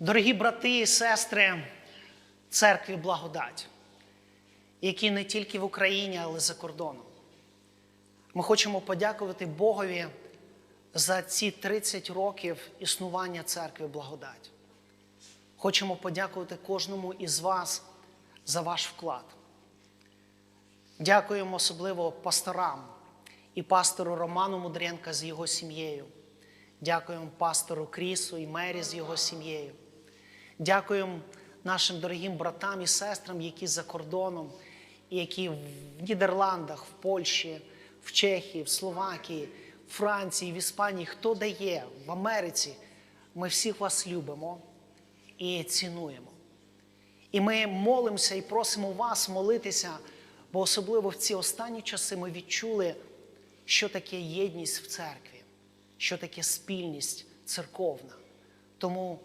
Дорогі брати і сестри церкві благодать, які не тільки в Україні, але й за кордоном. Ми хочемо подякувати Богові за ці 30 років існування церкви благодать. Хочемо подякувати кожному із вас за ваш вклад. Дякуємо особливо пасторам і пастору Роману Мудренка з його сім'єю. Дякуємо пастору Крісу і Мері з його сім'єю. Дякуємо нашим дорогим братам і сестрам, які за кордоном, які в Нідерландах, в Польщі, в Чехії, в Словакії, в Франції, в Іспанії, хто дає, в Америці. Ми всіх вас любимо і цінуємо. І ми молимося і просимо вас молитися, бо особливо в ці останні часи ми відчули, що таке єдність в церкві, що таке спільність церковна. Тому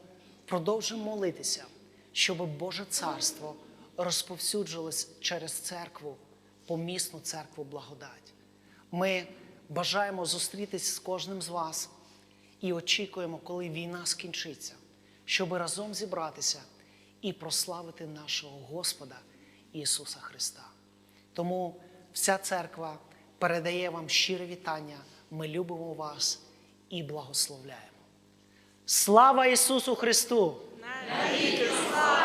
продовжуємо молитися, щоб Боже Царство розповсюджилось через церкву, помісну церкву благодать. Ми бажаємо зустрітись з кожним з вас і очікуємо, коли війна скінчиться, щоб разом зібратися і прославити нашого Господа Ісуса Христа. Тому вся церква передає вам щире вітання. Ми любимо вас і благословляємо. Слава Ісусу Христу! Навіки слава!